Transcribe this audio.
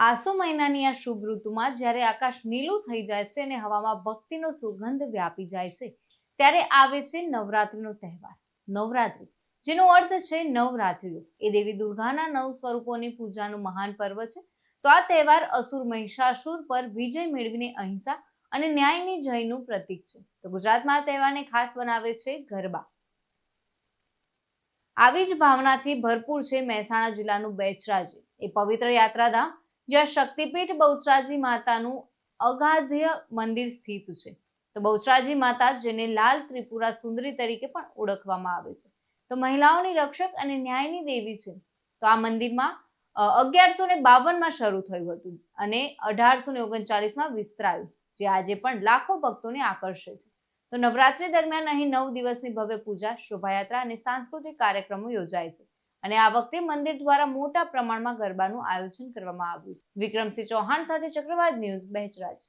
આસો મહિનાની આ શુભ ઋતુમાં જ્યારે આકાશ નીલું થઈ જાય છે અને હવામાં ભક્તિનો સુગંધ વ્યાપી જાય છે, ત્યારે આવે છે નવરાત્રિનો તહેવાર. નવરાત્રિ, જેનો અર્થ છે નવરાત્રિઓ. એ દેવી દુર્ગાના નવ સ્વરૂપોની પૂજાનું મહાન પર્વ છે. તો આ તહેવાર અસુર મહિષાસુર પર વિજય મેળવીને અહિંસા અને ન્યાયની જયનું પ્રતીક છે. તો ગુજરાતમાં આ તહેવારને ખાસ બનાવે છે ગરબા. આવી જ ભાવનાથી ભરપૂર છે મહેસાણા જિલ્લાનું બેચરાજી. એ પવિત્ર યાત્રાધામ જ્યાં શક્તિપીઠ બહુચરાજી માતાનું અગાધ્ય મંદિર સ્થિત છે. તો બહુચરાજી માતા જેને લાલ ત્રિપુરા સુંદરી તરીકે પણ ઓળખવામાં આવે છે. તો મહિલાઓની રક્ષક અને ન્યાયની દેવી છે. તો આ મંદિરમાં અગિયારસો ને બાવનમાં શરૂ થયું હતું અને અઢારસો ને ઓગણચાલીસમાં વિસ્તરાયું, જે આજે પણ લાખો ભક્તોને આકર્ષે છે. તો નવરાત્રી દરમિયાન અહીં નવ દિવસની ભવ્ય પૂજા, શોભાયાત્રા અને સાંસ્કૃતિક કાર્યક્રમો યોજાય છે. અને આ વખતે મંદિર દ્વારા મોટા પ્રમાણમાં ગરબાનું આયોજન કરવામાં આવ્યું છે. વિક્રમસિંહ ચૌહાણ સાથે ચક્રવાત ન્યૂઝ, બહેચરાજ.